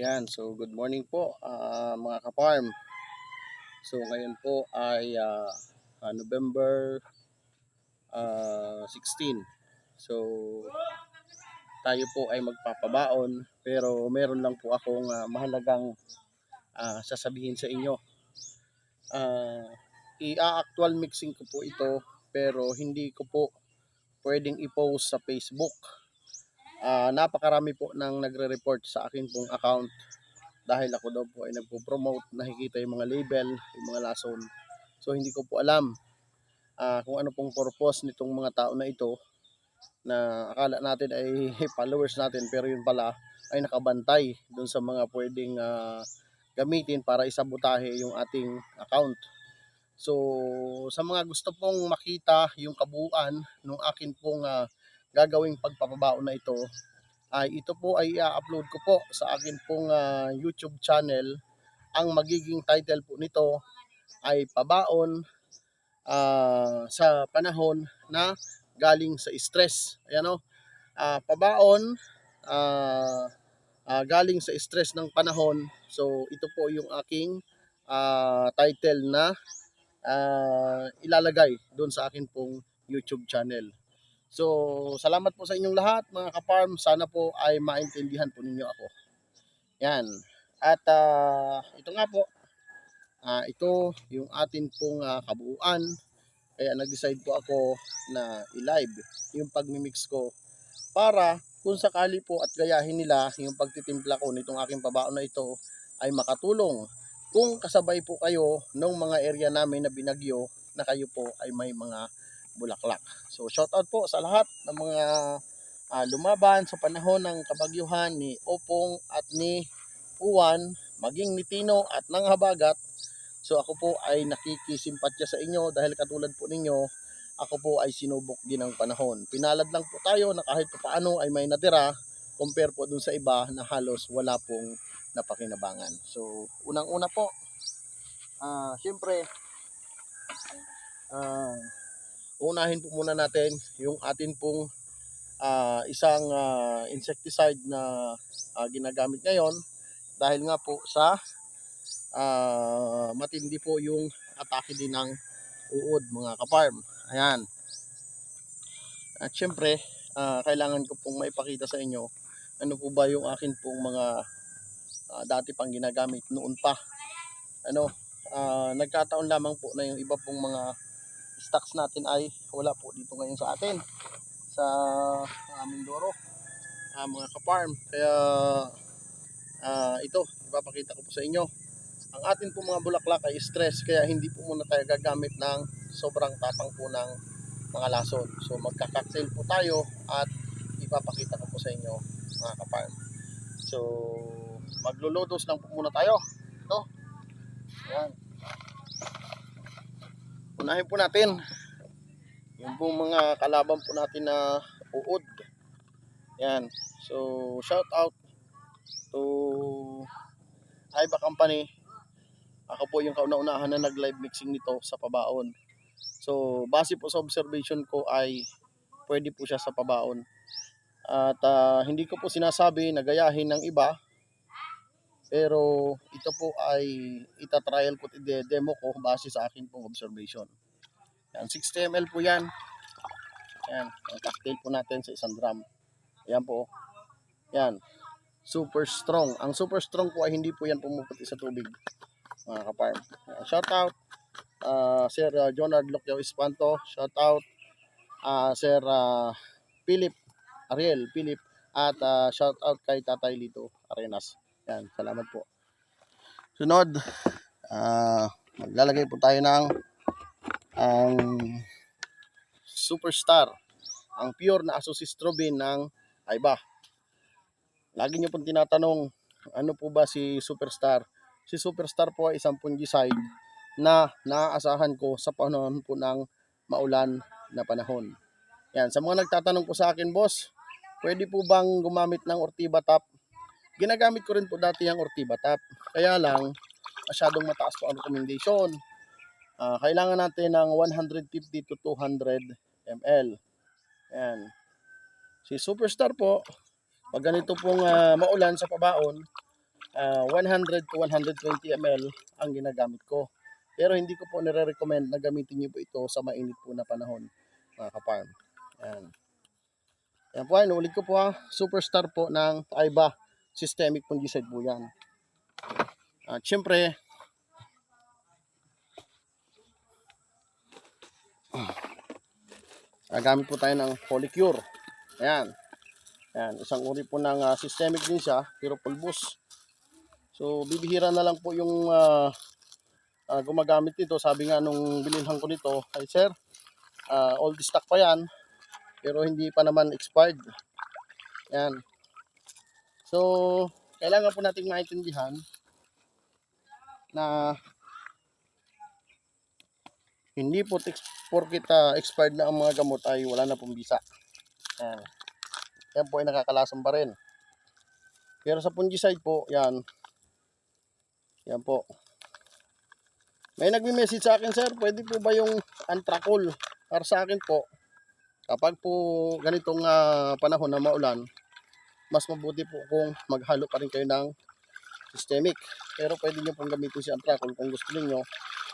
Ayan, so good morning po ah, mga ka-farm. So ngayon po ay ah, November ah, 16. So tayo po ay magpapabaon pero meron lang po akong ah, mahalagang ah, sasabihin sa inyo. Ah, i-actual mixing ko po ito pero hindi ko po pwedeng i-post sa Facebook Ah, napakarami po nang nagre-report sa akin pong account dahil ako daw po ay nagpo-promote, nakikita yung mga label, yung mga lason. So hindi ko po alam ah, kung ano pong purpose nitong mga tao na ito na akala natin ay followers natin pero yun pala ay nakabantay doon sa mga pwedeng ah, gamitin para isabotahe yung ating account. So sa mga gusto pong makita yung kabuuan ng akin pong ah, gagawing pagpapabaon na ito ay ito po ay i-upload ko po sa akin pong ah, YouTube channel. Ang magiging title po nito ay pabaon ah, sa panahon na galing sa stress. Ayan o. Ah, pabaon ah, ah, galing sa stress ng panahon. So ito po yung aking ah, title na ah, ilalagay doon sa akin pong YouTube channel. So, salamat po sa inyong lahat mga ka-farm. Sana po ay maintindihan po ninyo ako. Yan. At ah, ito nga po, ah, ito yung atin pong ah, kabuuan. Kaya nag-decide po ako na i-live yung pagmimix ko para kung sakali po at gayahin nila yung pagtitimpla ko nitong aking pabaon na ito ay makatulong. Kung kasabay po kayo ng mga area namin na binagyo na kayo po ay may mga bulaklak. So shout out po sa lahat ng mga ah, lumaban sa panahon ng kabagyuhan ni Opong at ni Uwan, maging ni Tino at ng Habagat. So ako po ay nakikisimpatya sa inyo dahil katulad po ninyo, ako po ay sinubok din ng panahon. Pinalad lang po tayo na kahit pa paano ay may natira compare po dun sa iba na halos wala pong napakinabangan. So unang-una po, ah syempre, ah unahin po muna natin yung atin pong ah, isang ah, insecticide na ah, ginagamit ngayon dahil nga po sa ah, matindi po yung atake din ng uod mga kaparm. Ayan. At syempre, ah, kailangan ko pong maipakita sa inyo ano po ba yung akin pong mga ah, dati pang ginagamit noon pa. Ano, ah, nagkataon lamang po na yung iba pong mga stocks natin ay wala po dito ngayon sa atin sa uh, Mindoro ah, mga ka-farm. Kaya ah, ito ipapakita ko po sa inyo. Ang atin po mga bulaklak ay stress kaya hindi po muna tayo gagamit ng sobrang tapang po ng mga lason. So magka-cocktail po tayo at ipapakita ko po sa inyo mga ka-farm. So magluludos lang po muna tayo. Ito. Yan unahin po natin. Yung pong mga kalaban po natin na uod. Yan. So shout out to Aiba Company. Ako po yung kauna-unahan na nag live mixing nito sa pabaon. So base po sa observation ko ay pwede po siya sa pabaon. At ah, hindi ko po sinasabi na gayahin ng iba pero ito po ay itatrial ko, i-demo ko base sa akin pong observation. Yan, 60 ml po yan. Yan, ang cocktail po natin sa isang drum. Yan po. Yan. Super strong. Ang super strong po ay hindi po yan pumuputi sa tubig. Mga kaparm. Shout out. ah, Sir uh, Jonard Locyo Espanto. Shout out. ah, Sir ah, Philip Ariel Philip at ah, shout out kay Tatay Lito Arenas. Yan, salamat po. Sunod, ah maglalagay po tayo ng ang superstar, ang pure na asosistrobin ng Aiba. Lagi niyo pong tinatanong, ano po ba si superstar? Si superstar po ay isang fungicide na naaasahan ko sa panahon po ng maulan na panahon. Yan, sa mga nagtatanong po sa akin, boss, pwede po bang gumamit ng Ortiba Top ginagamit ko rin po dati ang Ortiba Tap. Kaya lang, masyadong mataas po ang recommendation. Ah, kailangan natin ng 150 to 200 ml. Ayan. Si Superstar po, pag ganito pong ah, maulan sa pabaon, ah, 100 to 120 ml ang ginagamit ko. Pero hindi ko po nire-recommend na gamitin niyo po ito sa mainit po na panahon, mga kaparm. Yan. Yan po, ay, ulit ko po ha. Superstar po ng AIBA systemic fungicide po yan. At syempre, gagamit po tayo ng Polycure. Ayan. Ayan, isang uri po ng ah, systemic din siya, pero pulbos. So, bibihira na lang po yung ah, ah, gumagamit nito. Sabi nga nung bilinhan ko nito, ay sir, ah, old stock pa yan, pero hindi pa naman expired. Ayan. So, kailangan po nating maintindihan na hindi po porkit ah, expired na ang mga gamot ay wala na pong bisa. Ayan. Yan po ay nakakalasang pa rin. Pero sa fungicide po, yan. Yan po. May nagme-message sa akin, sir, pwede po ba yung antrakol? Para sa akin po, kapag po ganitong ah, panahon na maulan, mas mabuti po kung maghalo pa rin kayo ng systemic. Pero pwede nyo pong gamitin si antrakol kung gusto niyo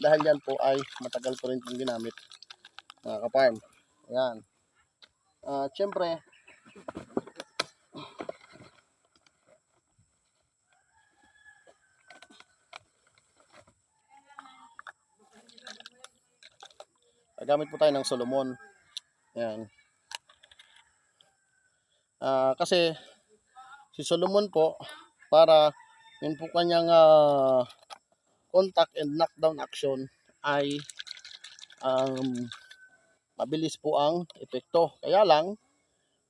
dahil yan po ay matagal ko rin pong ginamit mga kaparm. Ayan. Ah, Siyempre, gamit po tayo ng Solomon. Ayan. Ah, kasi si Solomon po para yun po kanyang ah, contact and knockdown action ay um, mabilis po ang epekto. Kaya lang,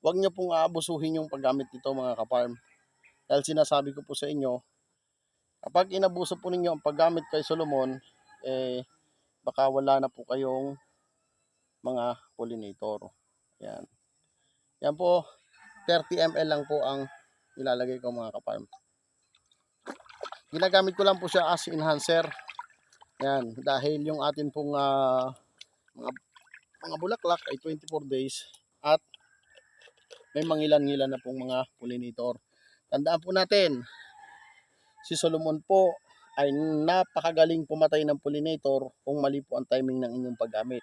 wag niyo pong aabusuhin yung paggamit nito mga kaparm. Dahil sinasabi ko po sa inyo, kapag inabuso po ninyo ang paggamit kay Solomon, eh, baka wala na po kayong mga pollinator. Yan. Yan po, 30 ml lang po ang ilalagay ko mga kaparm. Ginagamit ko lang po siya as enhancer. Yan, dahil yung atin pong ah, mga, mga bulaklak ay 24 days at may mangilan-ngilan na pong mga pollinator. Tandaan po natin, si Solomon po ay napakagaling pumatay ng pollinator kung mali po ang timing ng inyong paggamit.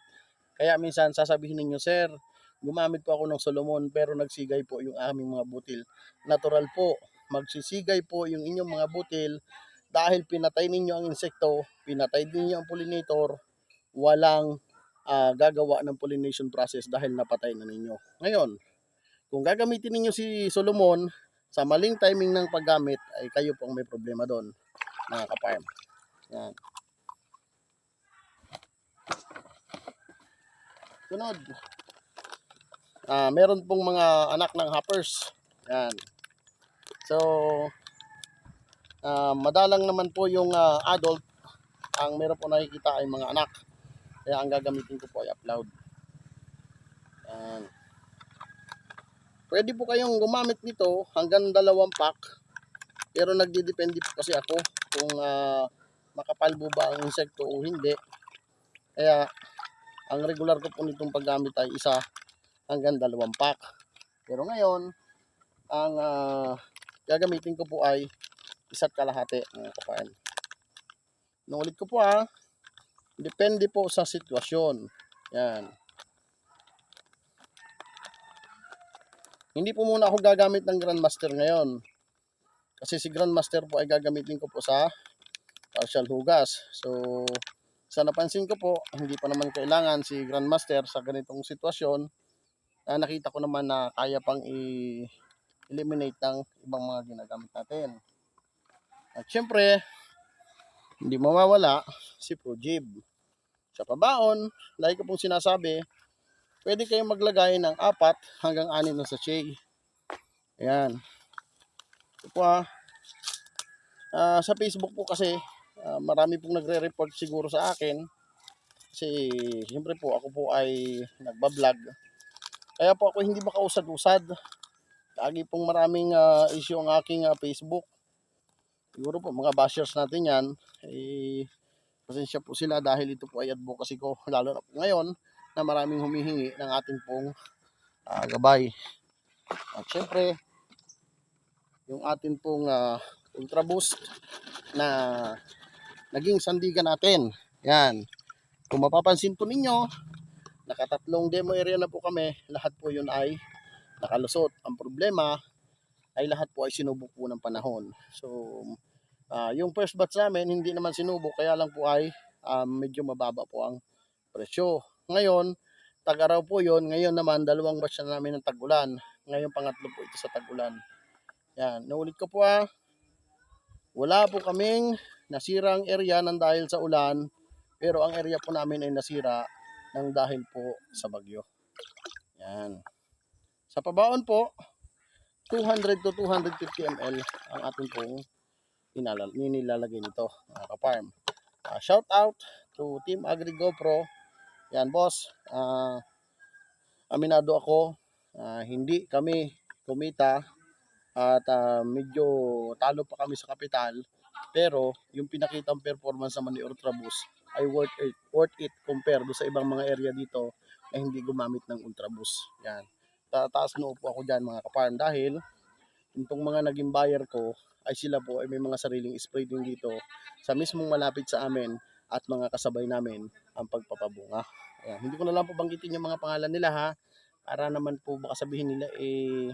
Kaya minsan sasabihin ninyo, Sir, gumamit po ako ng Solomon pero nagsigay po yung aming mga butil. Natural po, magsisigay po yung inyong mga butil dahil pinatay ninyo ang insekto, pinatay ninyo ang pollinator, walang ah, gagawa ng pollination process dahil napatay na ninyo. Ngayon, kung gagamitin ninyo si Solomon sa maling timing ng paggamit, ay kayo po ang may problema doon, mga kaparm. Yan. Sunod. Ah, meron pong mga anak ng hoppers. Yan. So, ah, madalang naman po yung ah, adult ang meron po nakikita ay mga anak. Kaya ang gagamitin ko po ay upload. Yan. Pwede po kayong gumamit nito hanggang dalawang pack. Pero nagdidepende po kasi ako kung ah, makapalbo ba ang insekto o hindi. Kaya ang regular ko po nitong paggamit ay isa hanggang dalawang pack. Pero ngayon, ang ah, gagamitin ko po ay isa't kalahati mga kapain. Nuulit ko po ha. Depende po sa sitwasyon. Yan. Hindi po muna ako gagamit ng Grandmaster ngayon. Kasi si Grandmaster po ay gagamitin ko po sa partial hugas. So, sa napansin ko po, hindi pa naman kailangan si Grandmaster sa ganitong sitwasyon. Ah, nakita ko naman na kaya pang i-eliminate ng ibang mga ginagamit natin. At syempre, hindi mawawala si Projib. Sa pabaon, like ko pong sinasabi, pwede kayong maglagay ng apat hanggang anin na sachet. Ayan. Ito po ah. Ah, sa Facebook po kasi, ah, marami pong nagre-report siguro sa akin. Kasi, siyempre po, ako po ay nagbablog. Kaya po ako hindi makausad-usad. Lagi pong maraming ah, issue ang aking ah, Facebook. Siguro po, mga bashers natin yan, eh, pasensya po sila dahil ito po ay advocacy ko. Lalo na po ngayon, na maraming humihingi ng ating pong ah, gabay. At syempre, yung atin pong ah, Ultra Boost na naging sandigan natin. Yan. Kung mapapansin po ninyo, nakatatlong demo area na po kami. Lahat po yun ay nakalusot. Ang problema ay lahat po ay sinubok po ng panahon. So, ah, yung first batch namin, hindi naman sinubok. Kaya lang po ay ah, medyo mababa po ang presyo. Ngayon, tag-araw po yun. Ngayon naman, dalawang batch na namin ng tag-ulan. Ngayon, pangatlo po ito sa tag-ulan. Yan, naulit ko po ah. Wala po kaming nasirang area ng dahil sa ulan. Pero ang area po namin ay nasira ng dahil po sa bagyo. Yan. Sa pabaon po, 200 to 250 ml ang ating pong inalal, nilalagay nito, mga ka-farm. Ah, shout out to Team Agri GoPro. Yan, boss. Ah, aminado ako, ah, hindi kami kumita at ah, medyo talo pa kami sa kapital. Pero yung pinakitang performance naman ni Ultraboost ay worth it, worth it compare do sa ibang mga area dito na hindi gumamit ng Ultraboost. Yan. Tataas noo po ako dyan mga kaparm dahil itong mga naging buyer ko ay sila po ay may mga sariling spray din dito sa mismong malapit sa amin at mga kasabay namin ang pagpapabunga. Ayan. Hindi ko na lang po banggitin yung mga pangalan nila ha para naman po baka sabihin nila eh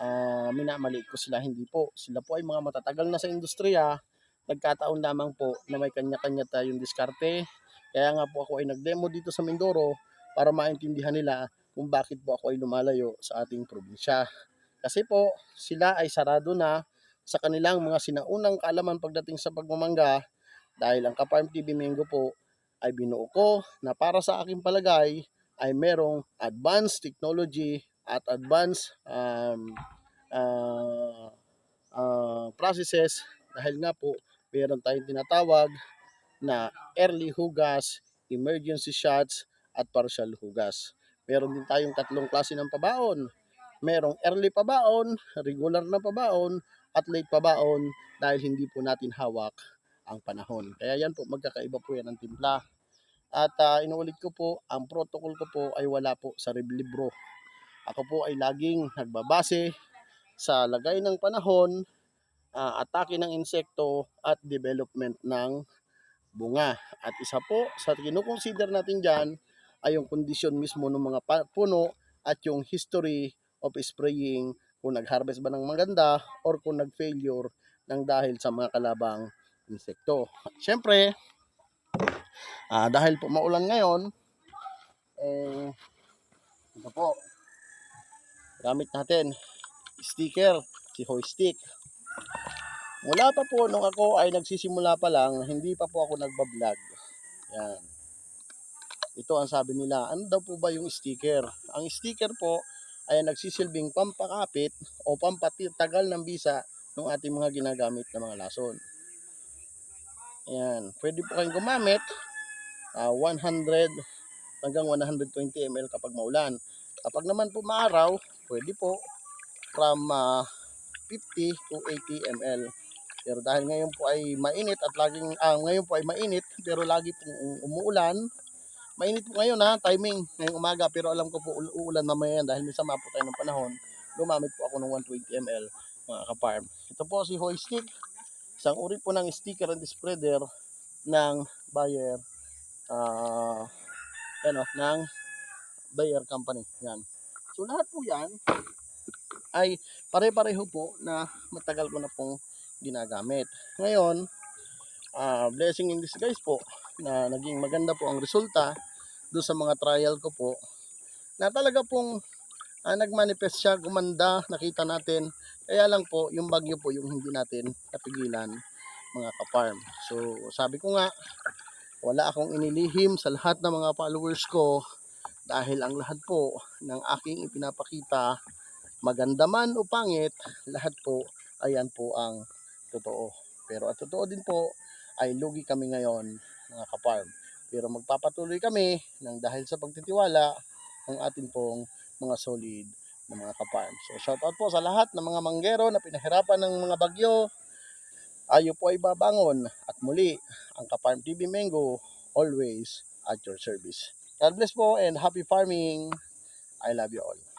ah, minamaliit ko sila. Hindi po. Sila po ay mga matatagal na sa industriya. Nagkataon lamang po na may kanya-kanya tayong diskarte. Kaya nga po ako ay nag-demo dito sa Mindoro para maintindihan nila kung bakit po ako ay lumalayo sa ating probinsya. Kasi po, sila ay sarado na sa kanilang mga sinaunang kaalaman pagdating sa pagmamangga dahil ang Kaparm TV Mango po ay binuo ko na para sa aking palagay ay merong advanced technology at advanced um, uh, uh, processes dahil nga po meron tayong tinatawag na early hugas, emergency shots, at partial hugas. Meron din tayong tatlong klase ng pabaon. Merong early pabaon, regular na pabaon, at late pabaon dahil hindi po natin hawak ang panahon. Kaya yan po, magkakaiba po yan ng timpla. At ah, inuulit ko po, ang protocol ko po ay wala po sa libro. Ako po ay laging nagbabase sa lagay ng panahon, ah, atake ng insekto, at development ng bunga. At isa po sa kinukonsider natin dyan ay yung kondisyon mismo ng mga puno at yung history of spraying kung nag-harvest ba ng maganda or kung nag-failure ng dahil sa mga kalabang insekto. At syempre, ah, dahil po maulan ngayon, eh, ito po, gamit natin, sticker, si Hoy Stick. Mula pa po nung ako ay nagsisimula pa lang, hindi pa po ako nagbablog. Yan. Ito ang sabi nila, ano daw po ba yung sticker? Ang sticker po ay nagsisilbing pampakapit o pampatagal ng bisa ng ating mga ginagamit na mga lason. Ayan. Pwede po kayong gumamit ah, 100 hanggang 120 ml kapag maulan. Kapag naman po maaraw, pwede po from ah, 50 to 80 ml. Pero dahil ngayon po ay mainit at laging ah, ngayon po ay mainit pero lagi pong umuulan. Mainit po ngayon ha, timing ngayong umaga pero alam ko po ul- uulan mamaya yan dahil may sama po tayo ng panahon. Gumamit po ako ng 120 ml mga kaparm. Ito po si Hoy Stick. Isang uri po ng sticker and spreader ng Bayer ah ano, ng Bayer Company. Yan. So lahat po yan ay pare-pareho po na matagal ko na pong ginagamit. Ngayon, ah blessing in disguise po na naging maganda po ang resulta do sa mga trial ko po na talaga pong ah, nagmanifest siya, gumanda, nakita natin. Kaya lang po, yung bagyo po yung hindi natin napigilan mga kaparm. So, sabi ko nga, wala akong inilihim sa lahat ng mga followers ko dahil ang lahat po ng aking ipinapakita, maganda man o pangit, lahat po, ayan po ang totoo. Pero at totoo din po, ay lugi kami ngayon mga kaparm. Pero magpapatuloy kami ng dahil sa pagtitiwala ng ating pong mga solid na mga kaparm. So shout out po sa lahat ng mga manggero na pinahirapan ng mga bagyo. Ayo po ay babangon at muli ang Kaparm TV Mango always at your service. God bless po and happy farming. I love you all.